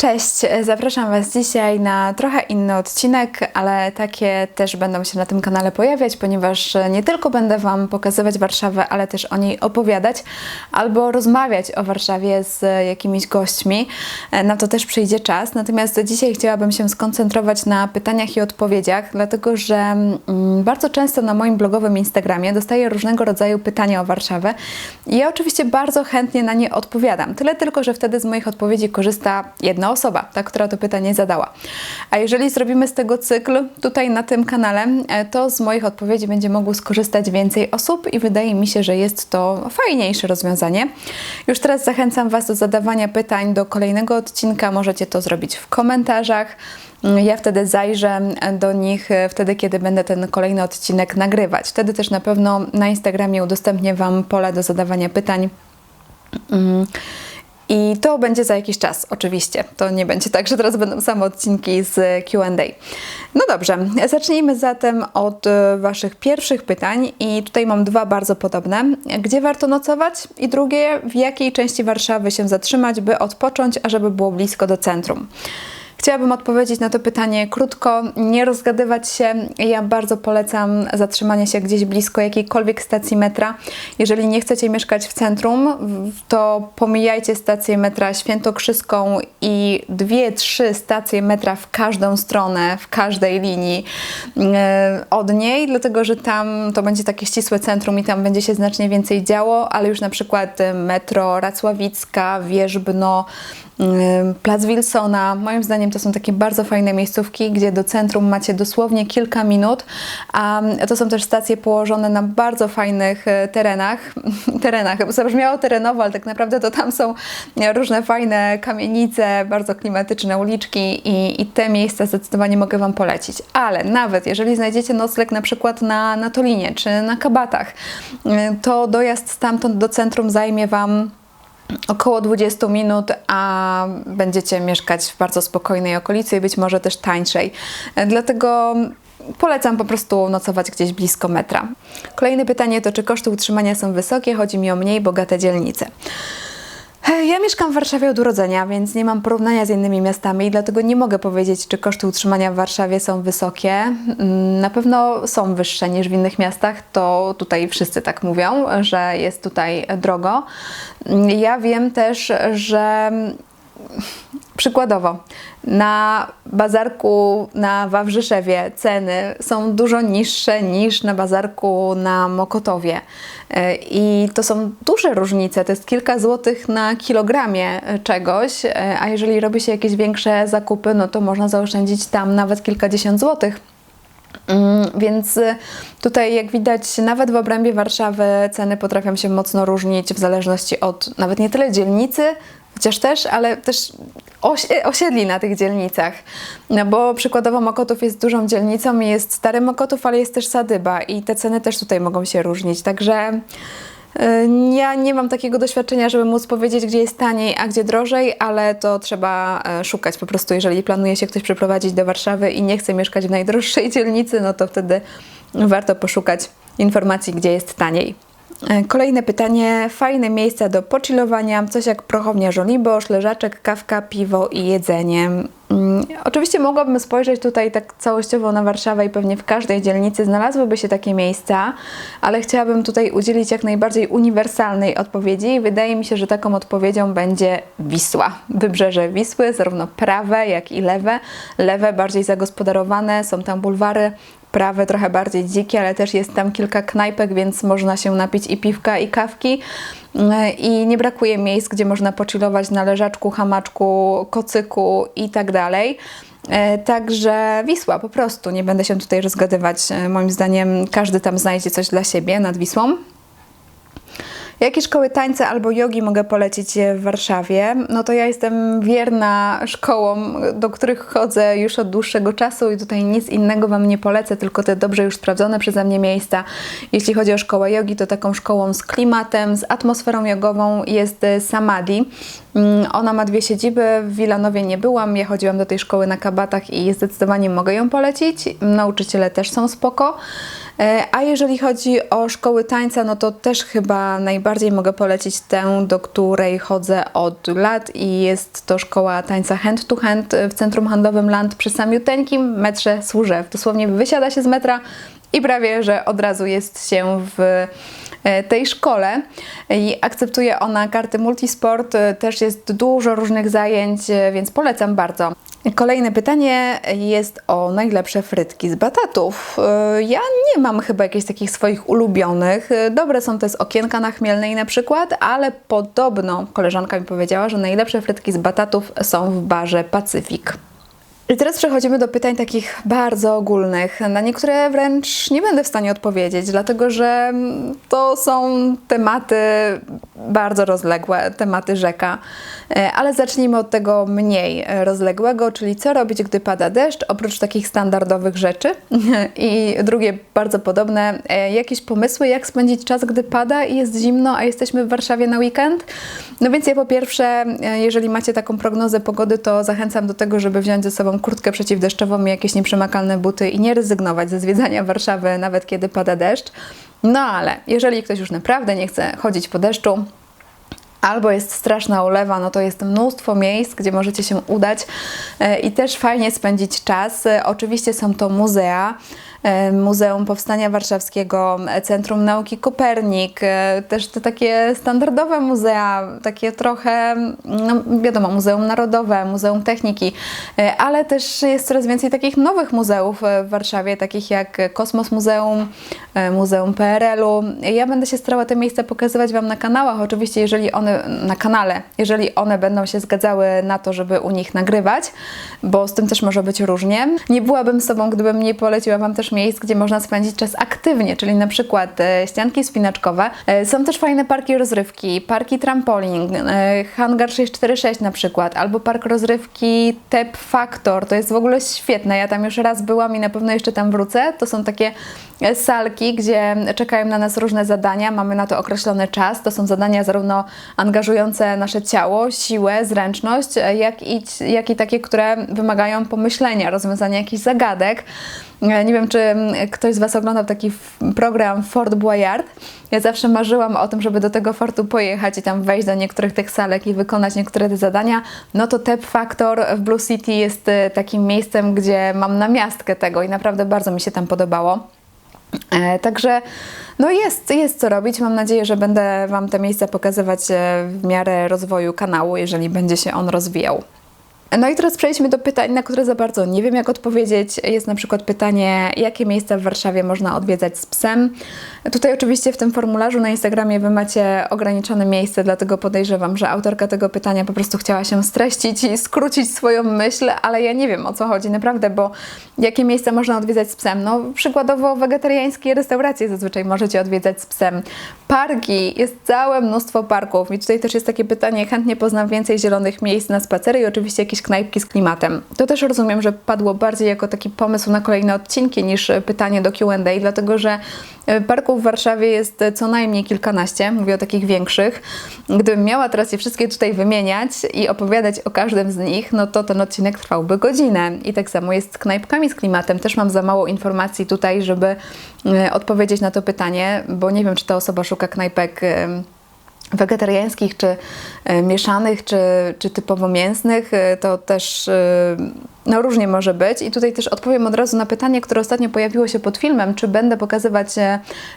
Cześć, zapraszam Was dzisiaj na trochę inny odcinek, ale takie też będą się na tym kanale pojawiać, ponieważ nie tylko będę Wam pokazywać Warszawę, ale też o niej opowiadać albo rozmawiać o Warszawie z jakimiś gośćmi. Na to też przyjdzie czas. Natomiast dzisiaj chciałabym się skoncentrować na pytaniach i odpowiedziach, dlatego że mm, bardzo często na moim blogowym Instagramie dostaję różnego rodzaju pytania o Warszawę i ja oczywiście bardzo chętnie na nie odpowiadam. Tyle tylko, że wtedy z moich odpowiedzi korzysta osoba, ta, która to pytanie zadała. A jeżeli zrobimy z tego cykl tutaj na tym kanale, e, to z moich odpowiedzi będzie mogło skorzystać więcej osób i wydaje mi się, że jest to fajniejsze rozwiązanie. Już teraz zachęcam Was do zadawania pytań do kolejnego odcinka. Możecie to zrobić w komentarzach. Ja wtedy zajrzę do nich e, wtedy, kiedy będę ten kolejny odcinek nagrywać. Wtedy też na pewno na Instagramie udostępnię Wam pole do zadawania pytań. Mm. I to będzie za jakiś czas, oczywiście. To nie będzie tak, że teraz będą same odcinki z QA. No dobrze, zacznijmy zatem od e, Waszych pierwszych pytań. I tutaj mam dwa bardzo podobne. Gdzie warto nocować? I drugie, w jakiej części Warszawy się zatrzymać, by odpocząć, ażeby było blisko do centrum? Chciałabym odpowiedzieć na to pytanie krótko, nie rozgadywać się. Ja bardzo polecam zatrzymanie się gdzieś blisko jakiejkolwiek stacji metra. Jeżeli nie chcecie mieszkać w centrum, to pomijajcie stację metra Świętokrzyską i dwie, trzy stacje metra w każdą stronę, w każdej linii e, od niej, dlatego że tam to będzie takie ścisłe centrum i tam będzie się znacznie więcej działo, ale już na przykład metro Racławicka, Wierzbno, Plac Wilsona. Moim zdaniem to są takie bardzo fajne miejscówki, gdzie do centrum macie dosłownie kilka minut, a to są też stacje położone na bardzo fajnych e, terenach. terenach. Zabrzmiało terenowo, ale tak naprawdę to tam są różne fajne kamienice, bardzo klimatyczne uliczki i, i te miejsca zdecydowanie mogę Wam polecić. Ale nawet jeżeli znajdziecie nocleg na przykład na, na Tolinie czy na Kabatach, e, to dojazd stamtąd do centrum zajmie Wam około 20 minut, a będziecie mieszkać w bardzo spokojnej okolicy i być może też tańszej. Dlatego polecam po prostu nocować gdzieś blisko metra. Kolejne pytanie to, czy koszty utrzymania są wysokie? Chodzi mi o mniej bogate dzielnice. Ja mieszkam w Warszawie od urodzenia, więc nie mam porównania z innymi miastami, dlatego nie mogę powiedzieć, czy koszty utrzymania w Warszawie są wysokie. Mm, na pewno są wyższe niż w innych miastach, to tutaj wszyscy tak mówią, że jest tutaj drogo. Ja wiem też, że Przykładowo, na bazarku na Wawrzyszewie ceny są dużo niższe niż na bazarku na Mokotowie. E, I to są duże różnice, to jest kilka złotych na kilogramie czegoś, e, a jeżeli robi się jakieś większe zakupy, no to można zaoszczędzić tam nawet kilkadziesiąt złotych. Mm, więc tutaj, jak widać, nawet w obrębie Warszawy ceny potrafią się mocno różnić w zależności od nawet nie tyle dzielnicy, chociaż też, ale też osiedli na tych dzielnicach. No bo przykładowo Mokotów jest dużą dzielnicą i jest stary Mokotów, ale jest też Sadyba i te ceny też tutaj mogą się różnić. Także y, ja nie mam takiego doświadczenia, żeby móc powiedzieć, gdzie jest taniej, a gdzie drożej, ale to trzeba e, szukać po prostu. Jeżeli planuje się ktoś przeprowadzić do Warszawy i nie chce mieszkać w najdroższej dzielnicy, no to wtedy warto poszukać informacji, gdzie jest taniej. E, kolejne pytanie. Fajne miejsca do pochillowania, coś jak prochownia Żoliborz, leżaczek, kawka, piwo i jedzenie. Mm, oczywiście mogłabym spojrzeć tutaj tak całościowo na Warszawę i pewnie w każdej dzielnicy znalazłyby się takie miejsca, ale chciałabym tutaj udzielić jak najbardziej uniwersalnej odpowiedzi i wydaje mi się, że taką odpowiedzią będzie Wisła. Wybrzeże Wisły, zarówno prawe, jak i lewe. Lewe bardziej zagospodarowane, są tam bulwary prawe trochę bardziej dzikie, ale też jest tam kilka knajpek, więc można się napić i piwka, i kawki. I nie brakuje miejsc, gdzie można pochillować na leżaczku, hamaczku, kocyku i tak dalej. E, także Wisła po prostu, nie będę się tutaj rozgadywać. E, moim zdaniem każdy tam znajdzie coś dla siebie nad Wisłą. Jakie szkoły tańca albo jogi mogę polecić w Warszawie? No to ja jestem wierna szkołom, do których chodzę już od dłuższego czasu i tutaj nic innego Wam nie polecę, tylko te dobrze już sprawdzone przeze mnie miejsca. Jeśli chodzi o szkołę jogi, to taką szkołą z klimatem, z atmosferą jogową jest Samadhi. Mm, ona ma dwie siedziby, w Wilanowie nie byłam, ja chodziłam do tej szkoły na kabatach i zdecydowanie mogę ją polecić. Nauczyciele też są spoko. E, A jeżeli chodzi o szkoły tańca, no to też chyba najbardziej mogę polecić tę, do której chodzę od lat i jest to szkoła tańca hand to hand w Centrum Handlowym Land przy samiuteńkim metrze Służew. Dosłownie wysiada się z metra i prawie, że od razu jest się w tej szkole i akceptuje ona karty multisport. E, Też jest dużo różnych zajęć, e, więc polecam bardzo. Kolejne pytanie jest o najlepsze frytki z batatów. E, Ja nie mam chyba jakichś takich swoich ulubionych. E, Dobre są te z okienka na Chmielnej na przykład, ale podobno koleżanka mi powiedziała, że najlepsze frytki z batatów są w barze Pacyfik. I teraz przechodzimy do pytań takich bardzo ogólnych. Na niektóre wręcz nie będę w stanie odpowiedzieć, dlatego że to są tematy bardzo rozległe, tematy rzeka. E, Ale zacznijmy od tego mniej rozległego, czyli co robić, gdy pada deszcz, oprócz takich standardowych rzeczy. I drugie, bardzo podobne, e, jakieś pomysły, jak spędzić czas, gdy pada i jest zimno, a jesteśmy w Warszawie na weekend. No więc ja po pierwsze, e, jeżeli macie taką prognozę pogody, to zachęcam do tego, żeby wziąć ze sobą kurtkę przeciwdeszczową i jakieś nieprzemakalne buty i nie rezygnować ze zwiedzania Warszawy, nawet kiedy pada deszcz. No ale jeżeli ktoś już naprawdę nie chce chodzić po deszczu, albo jest straszna ulewa, no to jest mnóstwo miejsc, gdzie możecie się udać e, i też fajnie spędzić czas. E, Oczywiście są to muzea. E, Muzeum Powstania Warszawskiego, e, Centrum Nauki Kopernik, e, też te takie standardowe muzea, takie trochę, no wiadomo, Muzeum Narodowe, Muzeum Techniki, ale też jest coraz więcej takich nowych muzeów w Warszawie, takich jak Kosmos Muzeum, Muzeum PRL-u. Ja będę się starała te miejsca pokazywać Wam na kanałach, oczywiście jeżeli one, na kanale, jeżeli one będą się zgadzały na to, żeby u nich nagrywać, bo z tym też może być różnie. Nie byłabym sobą, gdybym nie poleciła Wam też miejsc, gdzie można spędzić czas aktywnie, czyli na przykład e, ścianki spinaczkowe. E, Są też fajne parki rozrywki, parki trampolin, e, Hangar 646 na przykład, albo park rozrywki Tep Factor, to jest w ogóle świetne, ja tam już raz byłam i na pewno jeszcze tam wrócę. To są takie salki, gdzie czekają na nas różne zadania, mamy na to określony czas. To są zadania zarówno angażujące nasze ciało, siłę, zręczność, jak i, jak i takie, które wymagają pomyślenia, rozwiązania jakichś zagadek. Nie wiem, czy mm, ktoś z Was oglądał taki program Fort Boyard. Ja zawsze marzyłam o tym, żeby do tego fortu pojechać i tam wejść do niektórych tych salek i wykonać niektóre te zadania. No to Tep Factor w Blue City jest e, takim miejscem, gdzie mam namiastkę tego i naprawdę bardzo mi się tam podobało. E, Także no jest, jest co robić. Mam nadzieję, że będę Wam te miejsca pokazywać e, w miarę rozwoju kanału, jeżeli będzie się on rozwijał. No i teraz przejdźmy do pytań, na które za bardzo nie wiem, jak odpowiedzieć. Jest na przykład pytanie, jakie miejsca w Warszawie można odwiedzać z psem. Tutaj oczywiście w tym formularzu na Instagramie Wy macie ograniczone miejsce, dlatego podejrzewam, że autorka tego pytania po prostu chciała się streścić i skrócić swoją myśl, ale ja nie wiem o co chodzi naprawdę, bo jakie miejsca można odwiedzać z psem? No przykładowo wegetariańskie restauracje zazwyczaj możecie odwiedzać z psem. Parki, jest całe mnóstwo parków i tutaj też jest takie pytanie, chętnie poznam więcej zielonych miejsc na spacery i oczywiście jakieś knajpki z klimatem. To też rozumiem, że padło bardziej jako taki pomysł na kolejne odcinki niż pytanie do Q&A, dlatego że e, parków w Warszawie jest e, co najmniej kilkanaście, mówię o takich większych. Gdybym miała teraz je wszystkie tutaj wymieniać i opowiadać o każdym z nich, no to ten odcinek trwałby godzinę. I tak samo jest z knajpkami z klimatem. Też mam za mało informacji tutaj, żeby e, odpowiedzieć na to pytanie, bo nie wiem, czy ta osoba szuka knajpek wegetariańskich, czy e, mieszanych, czy, czy typowo mięsnych, e, to też e, no, różnie może być. I tutaj też odpowiem od razu na pytanie, które ostatnio pojawiło się pod filmem, czy będę pokazywać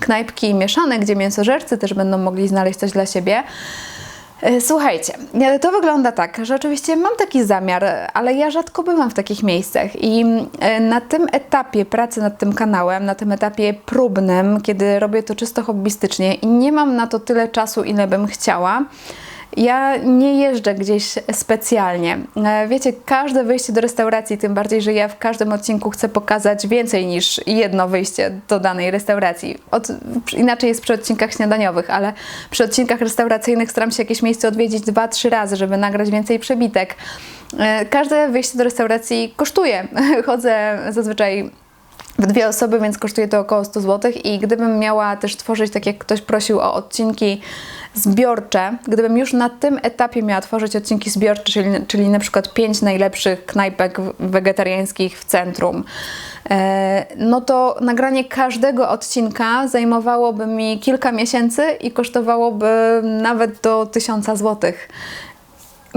knajpki mieszane, gdzie mięsożercy też będą mogli znaleźć coś dla siebie. E, Słuchajcie, e, to wygląda tak, że oczywiście mam taki zamiar, ale ja rzadko bywam w takich miejscach i e, na tym etapie pracy nad tym kanałem, na tym etapie próbnym, kiedy robię to czysto hobbystycznie i nie mam na to tyle czasu, ile bym chciała, ja nie jeżdżę gdzieś specjalnie. E, Wiecie, każde wyjście do restauracji, tym bardziej, że ja w każdym odcinku chcę pokazać więcej niż jedno wyjście do danej restauracji. Od, inaczej jest przy odcinkach śniadaniowych, ale przy odcinkach restauracyjnych staram się jakieś miejsce odwiedzić dwa, trzy razy, żeby nagrać więcej przebitek. E, Każde wyjście do restauracji kosztuje. Chodzę zazwyczaj w dwie osoby, więc kosztuje to około 100 zł. I gdybym miała też tworzyć, tak jak ktoś prosił o odcinki zbiorcze, gdybym już na tym etapie miała tworzyć odcinki zbiorcze, czyli, czyli na przykład pięć najlepszych knajpek wegetariańskich w centrum, e, no to nagranie każdego odcinka zajmowałoby mi kilka miesięcy i kosztowałoby nawet do 1000 złotych.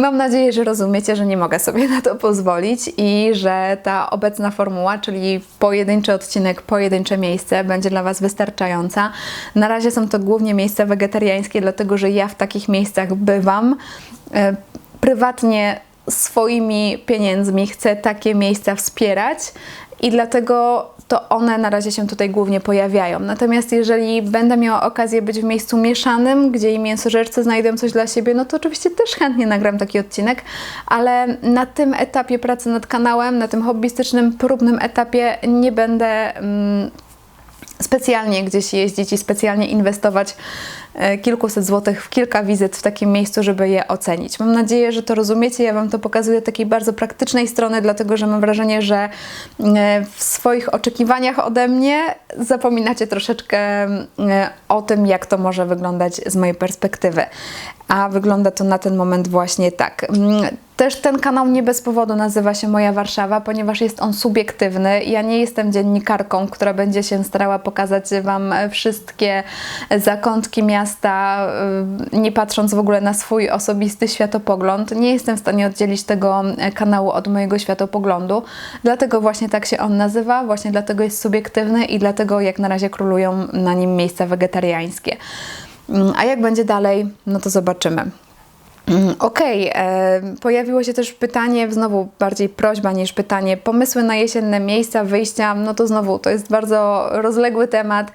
Mam nadzieję, że rozumiecie, że nie mogę sobie na to pozwolić i że ta obecna formuła, czyli pojedynczy odcinek, pojedyncze miejsce, będzie dla Was wystarczająca. Na razie są to głównie miejsca wegetariańskie, dlatego że ja w takich miejscach bywam. E, Prywatnie swoimi pieniędzmi chcę takie miejsca wspierać i dlatego to one na razie się tutaj głównie pojawiają. Natomiast jeżeli będę miała okazję być w miejscu mieszanym, gdzie i mięsożercy znajdą coś dla siebie, no to oczywiście też chętnie nagram taki odcinek, ale na tym etapie pracy nad kanałem, na tym hobbystycznym, próbnym etapie nie będę mm, specjalnie gdzieś jeździć i specjalnie inwestować e, kilkuset złotych w kilka wizyt w takim miejscu, żeby je ocenić. Mam nadzieję, że to rozumiecie. Ja Wam to pokazuję takiej bardzo praktycznej strony, dlatego że mam wrażenie, że e, w swoich oczekiwaniach ode mnie zapominacie troszeczkę e, o tym, jak to może wyglądać z mojej perspektywy. A wygląda to na ten moment właśnie tak. Mm, Też ten kanał nie bez powodu nazywa się Moja Warszawa, ponieważ jest on subiektywny. Ja nie jestem dziennikarką, która będzie się starała pokazać Wam wszystkie zakątki miasta, y, nie patrząc w ogóle na swój osobisty światopogląd. Nie jestem w stanie oddzielić tego kanału od mojego światopoglądu. Dlatego właśnie tak się on nazywa, właśnie dlatego jest subiektywny i dlatego jak na razie królują na nim miejsca wegetariańskie. Mm, A jak będzie dalej, no to zobaczymy. Mm, Okej, e, pojawiło się też pytanie, znowu bardziej prośba niż pytanie, pomysły na jesienne miejsca wyjścia, no to znowu to jest bardzo rozległy temat.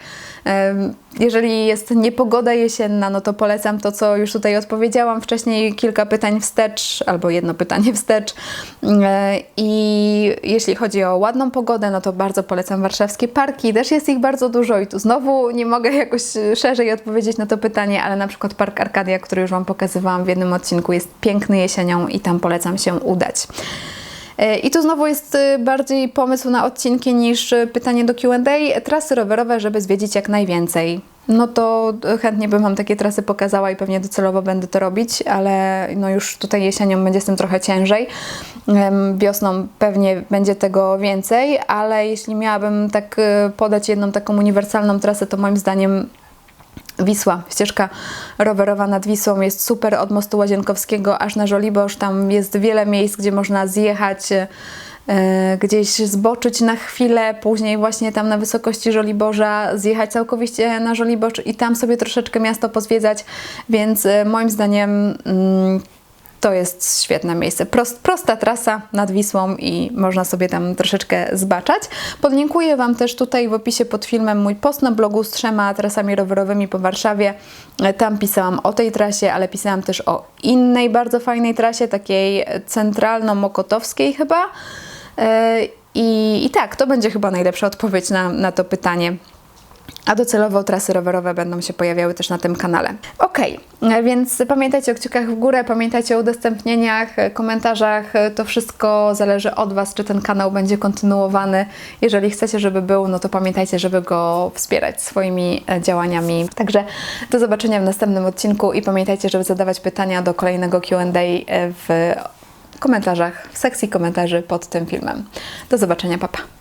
E, jeżeli jest niepogoda jesienna, no to polecam to, co już tutaj odpowiedziałam wcześniej, kilka pytań wstecz, albo jedno pytanie wstecz. E, I jeśli chodzi o ładną pogodę, no to bardzo polecam warszawskie parki, też jest ich bardzo dużo i tu znowu nie mogę jakoś szerzej odpowiedzieć na to pytanie, ale na przykład Park Arkadia, który już Wam pokazywałam w jednym odcinku, jest piękny jesienią i tam polecam się udać. E, I tu znowu jest y, bardziej pomysł na odcinki niż y, pytanie do QA. Trasy rowerowe, żeby zwiedzić jak najwięcej. No to chętnie bym Wam takie trasy pokazała i pewnie docelowo będę to robić, ale no już tutaj jesienią będzie z tym trochę ciężej. Wiosną pewnie będzie tego więcej, ale jeśli miałabym tak podać jedną taką uniwersalną trasę, to moim zdaniem Wisła, ścieżka rowerowa nad Wisłą jest super od mostu Łazienkowskiego aż na Żoliborz. Tam jest wiele miejsc, gdzie można zjechać, e, gdzieś zboczyć na chwilę, później właśnie tam na wysokości Żoliborza zjechać całkowicie na Żoliborz i tam sobie troszeczkę miasto pozwiedzać, więc e, moim zdaniem mm, to jest świetne miejsce. Prost, prosta trasa nad Wisłą i można sobie tam troszeczkę zbaczać. Podlinkuję Wam też tutaj w opisie pod filmem mój post na blogu z trzema trasami rowerowymi po Warszawie. E, Tam pisałam o tej trasie, ale pisałam też o innej bardzo fajnej trasie, takiej centralno-mokotowskiej chyba. E, I, I tak, to będzie chyba najlepsza odpowiedź na, na to pytanie. A docelowo trasy rowerowe będą się pojawiały też na tym kanale. Ok, więc pamiętajcie o kciukach w górę, pamiętajcie o udostępnieniach, e, komentarzach. E, To wszystko zależy od Was, czy ten kanał będzie kontynuowany. Jeżeli chcecie, żeby był, no to pamiętajcie, żeby go wspierać swoimi e, działaniami. Także do zobaczenia w następnym odcinku i pamiętajcie, żeby zadawać pytania do kolejnego QA w komentarzach, w sekcji komentarzy pod tym filmem. Do zobaczenia, papa.